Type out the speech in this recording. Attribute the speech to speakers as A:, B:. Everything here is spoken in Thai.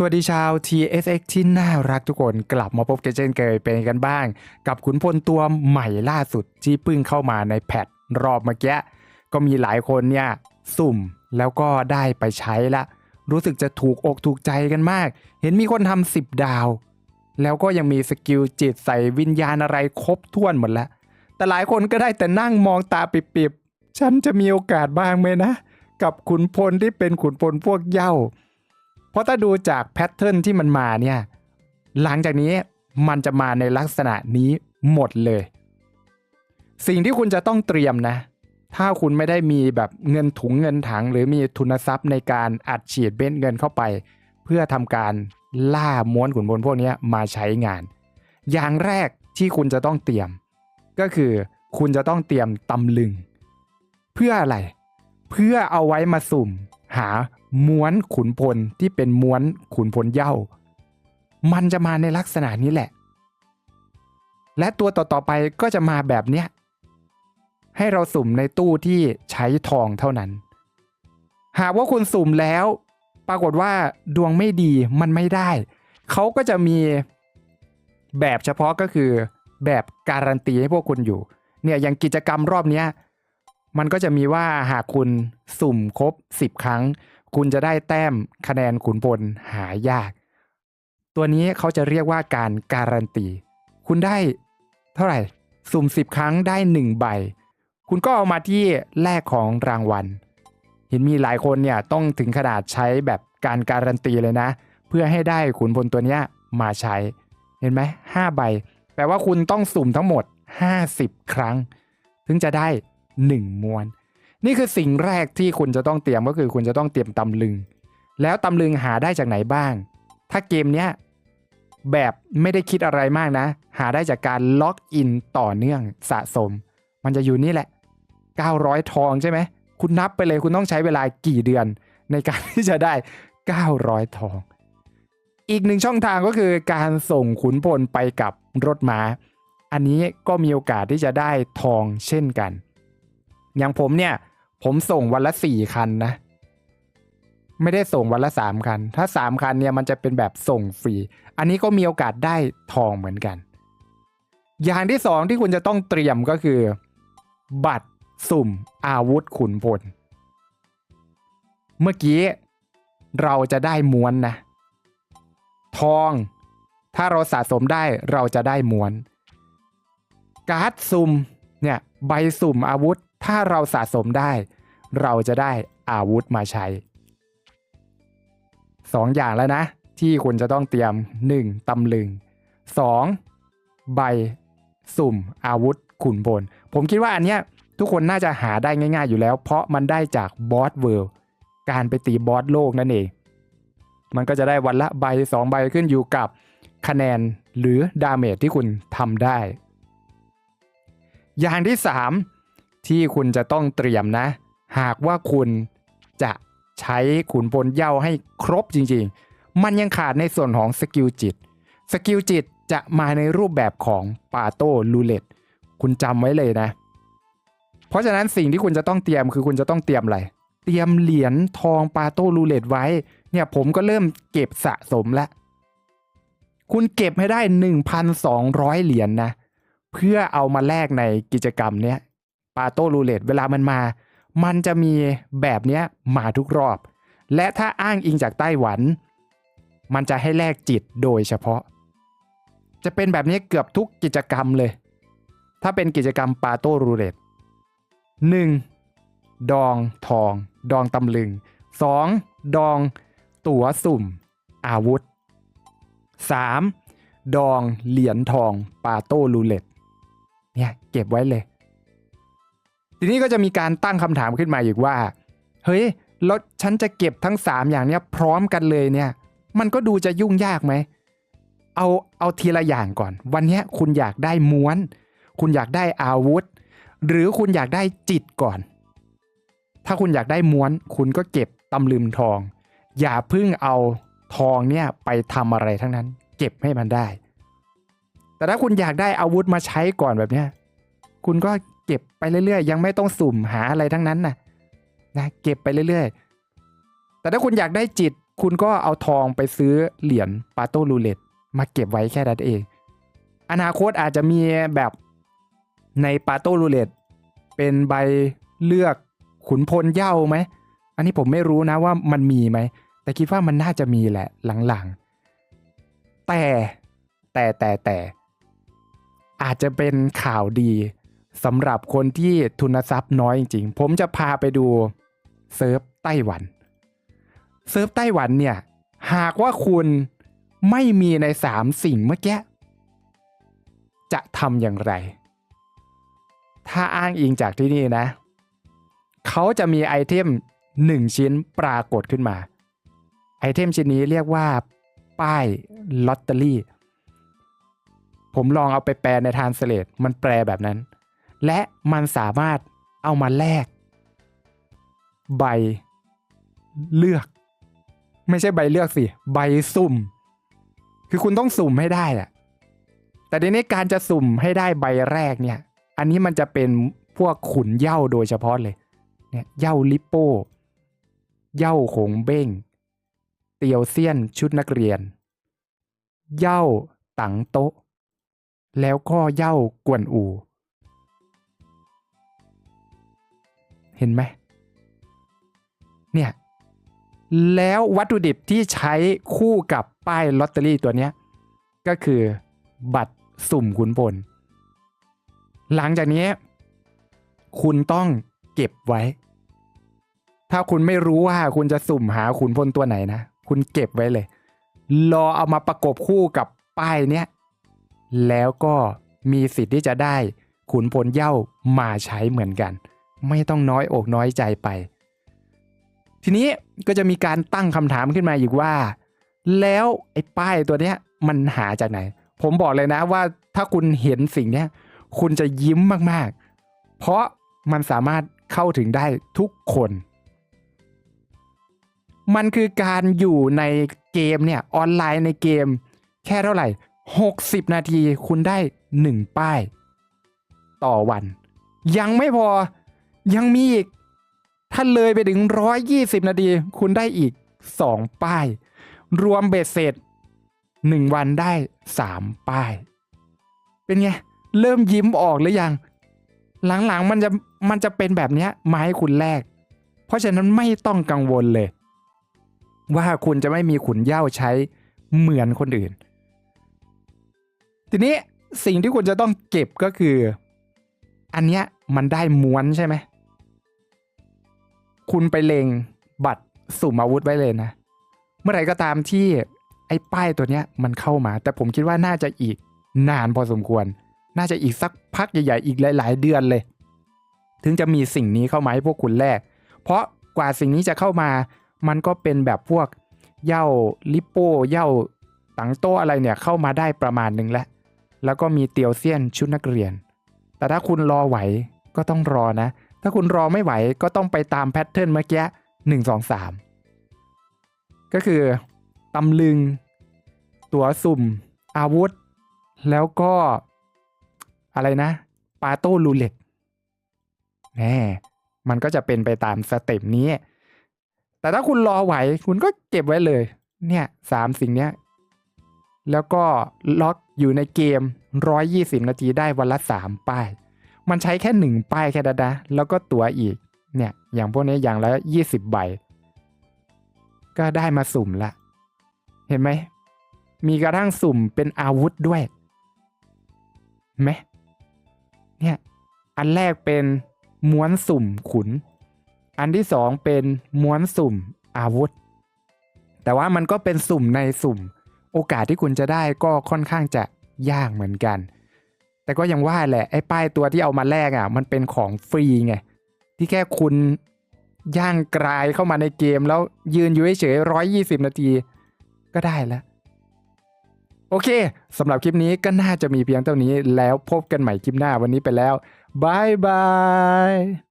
A: สวัสดีชาว TSX ที่น่ารักทุกคนกลับมาพบกันเช่นเคยเป็นกันบ้าง กับขุนพลตัวใหม่ล่าสุดที่เพิ่งเข้ามาในแพทรอบเมื่อกี้ก็มีหลายคนเนี่ยสุ่มแล้วก็ได้ไปใช้ละ รู้สึกจะถูกอกถูกใจกันมาก เห็นมีคนทำสิบดาว แล้วก็ยังมีสกิลจิตใส่วิญญาณอะไรครบถ้วนหมดแล้วแต่หลายคนก็ได้แต่นั่งมองตาปิบๆฉันจะมีโอกาสบ้างไหมนะ กับขุนพลที่เป็นขุนพลพวกเย้า ราะถ้าดูจากแพทเทิร์นที่มันมาเนี่ยหลังจากนี้มันจะมาในลักษณะนี้หมดเลย สิ่งที่คุณจะต้องเตรียมนะ ถ้าคุณไม่ได้มีแบบเงินถุงเงินถัง หรือมีทุนทรัพย์ในการอัดฉีดเบ็ดเงินเข้าไป เพื่อทำการล่าม้วนขุนพลพวกนี้มาใช้งาน อย่างแรกที่คุณจะต้องเตรียม ก็คือคุณจะต้องเตรียมตำลึง เพื่ออะไร เพื่อเอาไว้มาสุ่มหา ม้วนขุนพลที่เป็นม้วนขุนพลเย้ามันจะมาในลักษณะนี้แหละ และตัวต่อๆไปก็จะมาแบบเนี้ยให้เราสุ่มในตู้ที่ใช้ทองเท่านั้น หากว่าคุณสุ่มแล้ว ปรากฏว่าดวงไม่ดีมันไม่ได้ เขาก็จะมีแบบเฉพาะก็คือแบบการันตีให้พวกคุณอยู่ เนี่ยอย่างกิจกรรมรอบเนี้ยมันก็จะมีว่าหากคุณสุ่มครบ 10 ครั้ง คุณจะได้แต้มคะแนนขุนพลหายาก ตัวนี้เขาจะเรียกว่าการการันตี คุณได้เท่าไหร่ สุ่ม 10 ครั้งได้ 1 ใบ คุณก็เอามาที่แลกของรางวัล เห็นมีหลายคนเนี่ยต้องถึงขนาดใช้แบบการการันตีเลยนะ เพื่อให้ได้ขุนพลตัวนี้มาใช้ เห็นไหมห้าใบ แปลว่าคุณต้องสุ่มทั้งหมด 50 ครั้ง ถึงจะได้ 1ม้วน นี่คือสิ่งแรกที่คุณจะต้องเตรียมก็คือคุณจะต้องเตรียมตำลึง แล้วตำลึงหาได้จากไหนบ้าง ถ้าเกมเนี้ยแบบไม่ได้คิดอะไรมากนะ หาได้จากการล็อกอินต่อเนื่องสะสม มันจะอยู่นี่แหละ 900 ทองใช่ไหม คุณนับไปเลยคุณต้องใช้เวลากี่เดือน ในการที่จะได้ 900 ทอง อีกหนึ่งช่องทางก็คือการส่งขุนพลไปกับรถม้า อันนี้ก็มีโอกาสที่จะได้ทองเช่นกัน อย่างผมเนี่ย ผมส่งวันละสี่คันนะ ไม่ได้ส่งวันละสามคัน ถ้าสามคันเนี่ยมันจะเป็นแบบส่งฟรี อันนี้ก็มีโอกาสได้ทองเหมือนกัน อย่างที่สองที่คุณจะต้องเตรียมก็คือ บัตรสุ่มอาวุธขุนพล เมื่อกี้เราจะได้ม้วนนะ ทอง ถ้าเราสะสมได้เราจะได้ม้วน การ์ดสุ่มเนี่ยใบสุ่มอาวุธ ถ้าเราสะสมได้ เราจะได้อาวุธมาใช้สองอย่างแล้วนะ ที่คุณจะต้องเตรียม 1. ตำลึง 2. ใบสุ่มอาวุธขุนพลผมคิดว่าอันเนี้ยทุกคนน่าจะหาได้ง่าย ๆอยู่แล้ว เพราะมันได้จากบอสเวิลด์การไปตีบอสโลกนั่นเอง มันก็จะได้วันละใบ 2 ใบขึ้นอยู่กับคะแนนหรือดาเมจที่คุณทำได้ อย่างที่ 3 ที่คุณจะต้องเตรียมนะ หากว่าคุณจะใช้ขุนพลเย้าให้ครบจริงๆ มันยังขาดในส่วนของสกิลจิต สกิลจิตจะมาในรูปแบบของปาโต้ลูเลตคุณจำไว้เลยนะ เพราะฉะนั้นสิ่งที่คุณจะต้องเตรียมคือคุณจะต้องเตรียมอะไร เตรียมเหรียญทองปาโต้ลูเลตไว้ เนี่ยผมก็เริ่มเก็บสะสมแล้ว คุณเก็บให้ได้ 1,200 เหรียญนนะ เพื่อเอามาแลกในกิจกรรมเนี้ย ปาโต้ลูเลตเวลามันมา มันจะมีแบบเนี้ยมาทุกรอบ และถ้าอ้างอิงจากไต้หวัน มันจะให้แลกจิตโดยเฉพาะ จะเป็นแบบนี้เกือบทุกกิจกรรมเลย ถ้าเป็นกิจกรรมปาโต้รูเลตหนึ่งดองทอง ดองตำลึงสองดองตั๋วสุ่ม อาวุธสามดองเหรียญทองปาโต้รูเลตเนี่ยเก็บไว้เลย ทีนี้ก็จะมีการตั้งคำถามขึ้นมาอีกว่า เฮ้ยแล้วฉันจะเก็บทั้ง 3 อย่างเนี้ยพร้อมกันเลยเนี่ย มันก็ดูจะยุ่งยากไหม เอาเอาทีละอย่างก่อน วันนี้คุณอยากได้ม้วน คุณอยากได้อาวุธ หรือคุณอยากได้จิตก่อน ถ้าคุณอยากได้ม้วน คุณก็เก็บตำลึงทอง อย่าพึ่งเอาทองเนี่ยไปทำอะไรทั้งนั้น เก็บให้มันได้ แต่ถ้าคุณอยากได้อาวุธมาใช้ก่อนแบบเนี้ย คุณก็ เก็บไปเรื่อยๆ ยังไม่ต้องสุ่มหาอะไรทั้งนั้นนะนะเก็บไปเรื่อยๆ แต่ถ้าคุณอยากได้จิต คุณก็เอาทองไปซื้อเหรียญปาโต้รูเล็ตมาเก็บไว้แค่นั้นเอง อนาคตอาจจะมีแบบในปาโต้รูเล็ตเป็นใบเลือกขุนพลเย้าไหม อันนี้ผมไม่รู้นะว่ามันมีไหม แต่คิดว่ามันน่าจะมีแหละหลังๆ แต่แต่แต่แต่อาจจะเป็นข่าวดี สำหรับคนที่ทุนทรัพย์น้อยจริงๆ ผมจะพาไปดูเซิร์ฟไต้หวัน เซิร์ฟไต้หวันเนี่ย หากว่าคุณไม่มีในสามสิ่งเมื่อกี้ จะทำอย่างไร ถ้าอ้างอิงจากที่นี่นะ เขาจะมีไอเทมหนึ่งชิ้นปรากฏขึ้นมา ไอเทมชิ้นนี้เรียกว่า ป้ายลอตเตอรี่ ผมลองเอาไปแปลในทานสเลตมันแปลแบบนั้น และมันสามารถเอามาแลกใบเลือก ไม่ใช่ใบเลือกสิ ใบสุ่ม คือคุณต้องสุ่มให้ได้อะแต่ในนี้การจะสุ่มให้ได้ใบแรกเนี่ย อันนี้มันจะเป็นพวกขุนเย้าโดยเฉพาะเลย เนี่ยเย้าลิปโป้เย้าโขงเบ้ง เตียวเซียนชุดนักเรียน เย้าตังโต๊ะ แล้วก็เย้ากวนอู เห็นไหมเนี่ยแล้ววัตถุดิบที่ใช้คู่กับป้ายลอตเตอรี่ตัวเนี้ยก็คือบัตรสุ่มขุนพลหลังจากนี้ คุณต้องเก็บไว้ ถ้าคุณไม่รู้ว่าคุณจะสุ่มหาขุนพลตัวไหนนะ คุณเก็บไว้เลย รอเอามาประกบคู่กับป้ายเนี้ยแล้วก็มีสิทธิ์ที่จะได้ขุนพลเย้ามาใช้เหมือนกัน ไม่ต้องน้อยอกน้อยใจไป ทีนี้ก็จะมีการตั้งคำถามขึ้นมาอีกว่า แล้วไอ้ป้ายตัวเนี้ยมันหาจากไหน ผมบอกเลยนะว่าถ้าคุณเห็นสิ่งเนี้ยคุณจะยิ้มมากๆ เพราะมันสามารถเข้าถึงได้ทุกคน มันคือการอยู่ในเกมเนี่ยออนไลน์ในเกม แค่เท่าไหร่ 60 นาทีคุณได้ 1 ป้าย ต่อวัน ยังไม่พอ ยังมีอีก ถ้าเลยไปถึง 120 นาที คุณได้อีก 2 ป้าย รวมเบ็ดเสร็จ 1 วันได้ 3 ป้าย เป็นไง เริ่มยิ้มออกหรือยัง หลังๆมันจะมันจะเป็นแบบนี้มาให้คุณแลกเพราะฉะนั้นไม่ต้องกังวลเลย ว่าคุณจะไม่มีขุนเย้าใช้เหมือนคนอื่น ทีนี้สิ่งที่คุณจะต้องเก็บก็คือ อันเนี้ยมันได้ม้วนใช่ไหม คุณไปเลงบัตรสุ่มอาวุธไว้เลยนะ เมื่อไหร่ก็ตามที่ไอ้ป้ายตัวเนี้ยมันเข้ามา แต่ผมคิดว่าน่าจะอีกนานพอสมควร น่าจะอีกสักพักใหญ่ๆอีกหลาย ๆ เดือนเลย ถึงจะมีสิ่งนี้เข้ามาให้พวกคุณแลกเพราะกว่าสิ่งนี้จะเข้ามา มันก็เป็นแบบพวกเย้าลิปโป้เย้าตังโตอะไรเนี่ยเข้ามาได้ประมาณหนึ่งแล้ว แล้วก็มีเตียวเซียนชุดนักเรียน แต่ถ้าคุณรอไหวก็ต้องรอนะ ถ้าคุณรอไม่ไหวก็ต้องไปตามแพทเทิร์นเมื่อกี้หนึ่งสองสามก็คือตำลึง ตัวสุ่ม อาวุธ แล้วก็อะไรนะ ปาโต้ลูเล็ตแน่มันก็จะเป็นไปตามสเต็ปนี้ แต่ถ้าคุณรอไหว คุณก็เก็บไว้เลย เนี่ยสามสิ่งเนี้ย แล้วก็ล็อกอยู่ในเกม 120 นาทีได้วันละ 3 ป้าย มันใช้แค่1ป้ายแค่นั้นนะแล้วก็ตั๋วอีก เนี่ย อย่างพวกนี้อย่างละ20ใบ ก็ได้มาสุ่มละ เห็นไหม มีกระทั่งสุ่มเป็นอาวุธด้วยไหมเนี่ย อันแรกเป็นม้วนสุ่มขุน อันที่สองเป็นม้วนสุ่มอาวุธ แต่ว่ามันก็เป็นสุ่มในสุ่ม โอกาสที่คุณจะได้ก็ค่อนข้างจะยากเหมือนกัน แต่ก็ยังว่าแหละไอ้ป้ายตัวที่เอามาแลกอะ มันเป็นของฟรีไงที่แค่คุณย่างกรายเข้ามาในเกมแล้วยืนอยู่เฉยร้อยยี่สิบนาที ก็ได้แล้ว โอเคสำหรับคลิปนี้ก็น่าจะมีเพียงเท่านี้แล้วพบกันใหม่คลิปหน้าวันนี้ไปแล้วบายบาย